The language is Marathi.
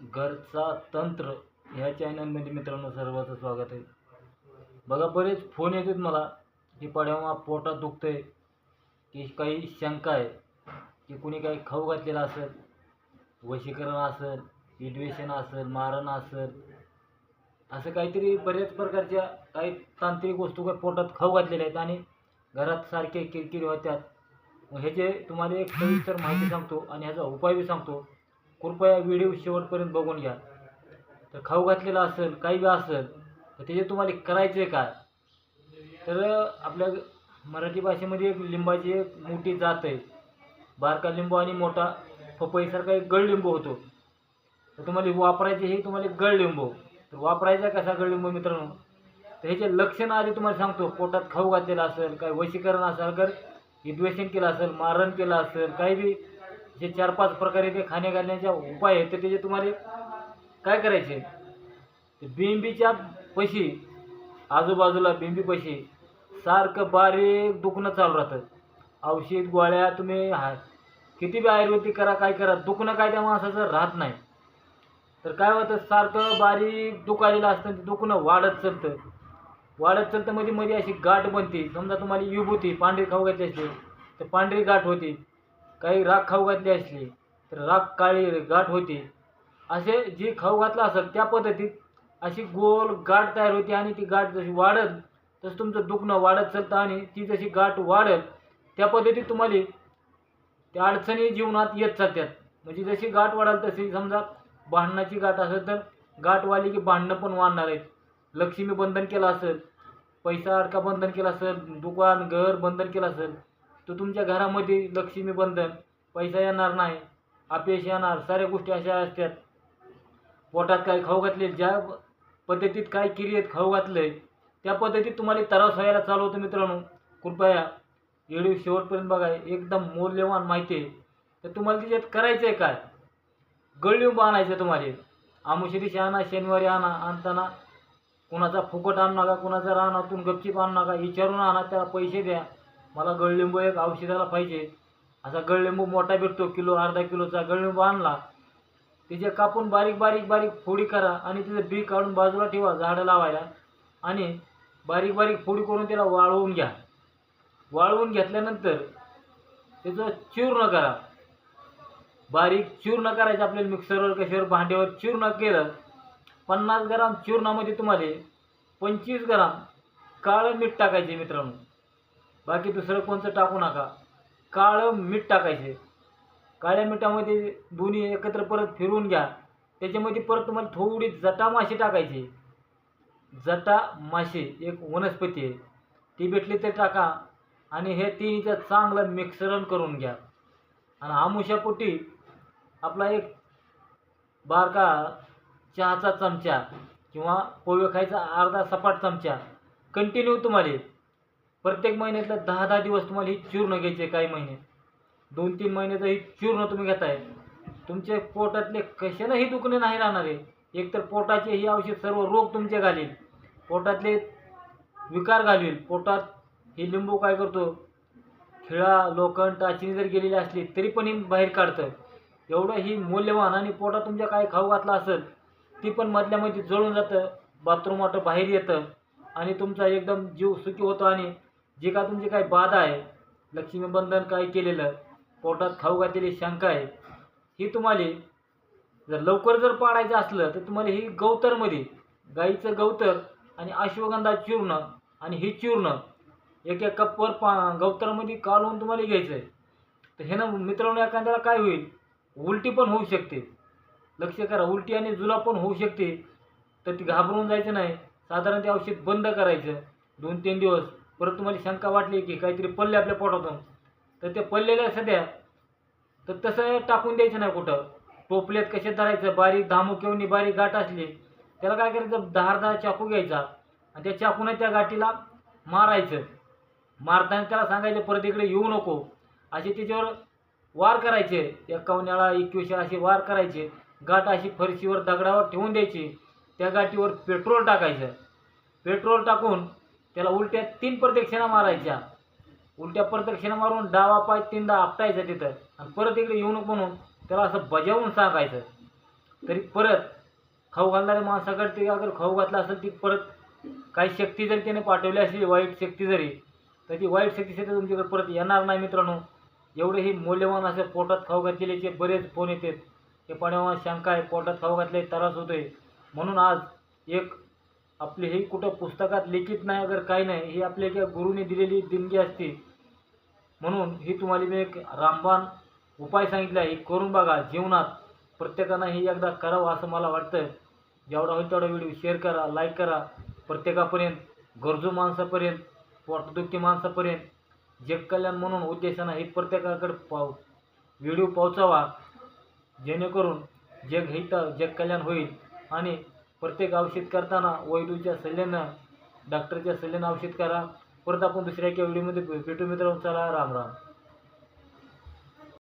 घरचा तंत्र ह्या चॅनलमध्ये मित्रांनो सर्वांचं स्वागत आहे. बघा बरेच फोन येतात मला की पड्यामा पोटात दुखतंय की काही शंका आहे की कुणी काही खाऊ घातलेला असेल वशीकरण असेल इडवेशन असेल मारण असेल असं काहीतरी बऱ्याच प्रकारच्या काही तांत्रिक वस्तू काही पोटात खाऊ घातलेल्या आहेत आणि घरात सारखे किरकिरी होत्यात मग ह्याचे तुम्हाला एक सविस्तर माहिती सांगतो आणि ह्याचा उपाय बी सांगतो. कृपया व्हिडिओ शेवटपर्यंत बघून घ्या. तर खाऊ घातलेला असेल काही बी असेल तर त्याचे तुम्हाला करायचे काय? तर आपल्या मराठी भाषेमध्ये एक लिंबाची एक मोठी जात आहे. बारका लिंबू आणि मोठा पपईसारखा एक गडलिंबू होतो. तर तुम्हाला वापरायचे हे तुम्हाला गडलिंबू तर वापरायचा कसा गडलिंबू मित्रांनो? तर ह्याचे लक्षणं आधी तुम्हाला सांगतो. पोटात खाऊ घातलेलं असेल काय वशीकरण असेल तर विद्वेषण केलं असेल मारण केलं असेल काही बी जे चार पाच प्रकारे ते खाणे घालण्याचे उपाय आहेत तर त्याचे तुम्हाला काय करायचे? बिंबीच्या पशी आजूबाजूला बिंबी पशी सारखं बारीक दुखणं चालू राहतं. औषध गोळ्या तुम्ही हा किती बी आयुर्वेदिक करा काय करा दुखणं काय त्या माणसाचं राहत नाही. तर काय होतं सारखं बारीक दुखायलेलं असतं ते दुखणं वाढत चालतं. वाढत चालतं मध्ये मध्ये अशी गाठ बनते. समजा तुम्हाला युबुती पांढरी खाऊ घ्यायची असते तर पांढरी गाठ होती. काही राख खाऊ घातली असली तर राख काळी गाठ होती. असे जी खाऊ घातला असेल त्या पद्धतीत अशी गोल गाठ तयार होती आणि ती गाठ जशी वाढत तसं तुमचं दुखणं वाढत चालतं आणि ती जशी गाठ वाढत त्या पद्धतीत तुम्हाला त्या अडचणी जीवनात येत चालतात. म्हणजे जशी गाठ वाढाल तशी समजा भांडणाची गाठ असेल तर गाठ वाली की भांडणं पण वाढणार आहेत. लक्ष्मी बंधन केलं असेल पैसा अडका बंधन केलं असेल दुकान घर बंधन केलं असेल तर तुमच्या घरामध्ये लक्ष्मी बंधन पैसा येणार नाही अपयश येणार साऱ्या गोष्टी अशा असतात. पोटात काय खाऊ घातले ज्या पद्धतीत काय क्रियेत खाऊ घातलं आहे त्या पद्धतीत तुम्हाला त्रास व्हायला चालू होतं मित्रांनो. कृपया व्हिडिओ शेवटपर्यंत बघा एकदम मौल्यवान माहिती आहे. तर तुम्हाला त्याच्यात करायचं आहे काय गळलिंब आणायचं तुम्हाला. आमुषी दिवशी आणा शनिवारी आणा आणताना कुणाचा फुकट आणू नका कुणाचा रानातून गपचीप आणू नका विचारून आणा त्याला पैसे द्या. मला गळलिंबू एक औषधाला पाहिजे. असा गळलिंबू मोठा भेटतो किलो अर्धा किलोचा गळलिंबू आणला. तिचे कापून बारीक बारीक बारीक फोडी करा आणि तिचं बी काढून बाजूला ठेवा झाडं लावायला. आणि बारीक बारीक फोडी करून त्याला वाळवून घ्या. वाळवून घेतल्यानंतर त्याचं चूर्ण करा. बारीक चूर्ण करायचं आपल्याला मिक्सरवर कशावर भांड्यावर चूर्ण केलं पन्नास ग्राम चूर्णामध्ये तुम्हाला पंचवीस ग्राम काळं मीठ टाकायचे मित्रांनो. बाकी दुसरं कोणतं टाकू नका. काळं मीठ टाकायचे. काळ्या मिठामध्ये दोन्ही एकत्र परत फिरवून घ्या. त्याच्यामध्ये परत तुम्हाला थोडी जटा माशी टाकायची. जटा माशी एक वनस्पती आहे. ती भेटली तर टाका. आणि हे तिन्हीचं चांगलं मिक्सरण करून घ्या. आणि आमुशापोटी आपला एक बारका चहाचा चमचा किंवा पोहे खायचा अर्धा सपाट चमचा. कंटिन्यू तुम्हाला. प्रत्येक महिन्यातलं दहा दहा दिवस तुम्हाला ही चूर्ण घ्यायचे काही महिने दोन तीन महिन्याचं ही चूर्ण तुम्ही घेताय. तुमचे पोटातले कशानंही दुखणे नाही राहणार. आहे एकतर पोटाचे ही औषध सर्व रोग तुमचे घालील. पोटातले विकार घालील. पोटात ही लिंबू काय करतो? खिळा लोखंड टाचणी जर गेलेली असली तरी पण ही बाहेर काढतं. एवढं ही मौल्यवान आणि पोटात तुमच्या काय खाऊ घातला असेल ती पण मधल्यामध्ये जळून जातं. बाथरूम वाटं बाहेर येतं आणि तुमचा एकदम जीव सुखी होतो आणि जे का तुमची काही बाधा आहे लक्ष्मीबंधन काय केलेलं पोटात खाऊ घातलेली शंका आहे ही तुम्हाला जर लवकर जर पाडायचं असलं तर तुम्हाला ही गवतरमध्ये गाईचं गवतर आणि अश्वगंधा चूर्ण आणि हे चूर्ण एक एक कपवर पा गवतरमध्ये कालवून तुम्हाला घ्यायचं आहे तर हे ना मित्रांनो एखाद्याला काय होईल उलटी पण होऊ शकते. लक्ष करा उलटी आणि जुलाब पण होऊ शकते. तर ती घाबरून जायचं नाही. साधारण ते औषध बंद करायचं. दोन तीन दिवस. परत तुम्हाला शंका वाटली की काहीतरी पल्ले आपल्या पोटातून. तर ते पल्लेल्या सध्या. तर तसं टाकून द्यायचं नाही कुठं. टोपल्यात कसे धरायचं? बारीक धामुकेवणी बारीक गाठ असली त्याला काय करायचं? धारदार चाकू घ्यायचा आणि त्या चाकूने त्या गाठीला मारायचं. मारताना त्याला सांगायचं परत इकडे येऊ नको. असे त्याच्यावर वार करायचे. एकावन्याला एकवीसशे असे वार करायचे. गाठ अशी फरशीवर दगडावर ठेवून द्यायची. त्या गाठीवर पेट्रोल टाकायचं. पेट्रोल टाकून त्याला उलट्या तीन प्रदक्षिणा मारायच्या. उलट्या प्रदक्षिणा मारून डावा पाय तीनदा आपटायचा तिथं. आणि परत इकडे येऊ नको म्हणून त्याला असं बजावून सांगायचं. तरी परत खाऊ घालणाऱ्या माणसाकडे ते अगर खाऊ घातला असेल ती परत काही शक्ती जरी त्याने पाठवली असली वाईट शक्ती जरी तर ती वाईट शक्ती सुद्धा तुमच्याकडे परत येणार नाही मित्रांनो. एवढे ही मौल्यवान असे पोटात खाऊ घातलेल्याचे बरेच फोन येतात. ते पाण्यावर शंका आहे पोटात खाऊ घातले त्रास होतोय. म्हणून आज एक आपली ही कुठं पुस्तकात लिखित नाही अगर काही नाही ही आपल्या एका गुरुने दिलेली देणगी असते. म्हणून ही तुम्हाला मी एक रामबाण उपाय सांगितला आहे ही करून बघा जीवनात. प्रत्येकानं ही एकदा करावं असं मला वाटतं जेवढा होईल तेवढा व्हिडिओ शेअर करा लाईक करा. प्रत्येकापर्यंत गरजू माणसापर्यंत पोटदुखी माणसापर्यंत जग कल्याण म्हणून उद्देशानं हे प्रत्येकाकडे पाव व्हिडिओ पोहोचावा. जेणेकरून जग हित जग कल्याण होईल. आणि प्रत्येक औषध करताना वैदूच्या सल्ल्यानं डॉक्टरच्या सल्ल्यानं औषध करा. परत आपण दुसऱ्या एका व्हिडिओमध्ये भेटू मित्रांनो. चला राम राम.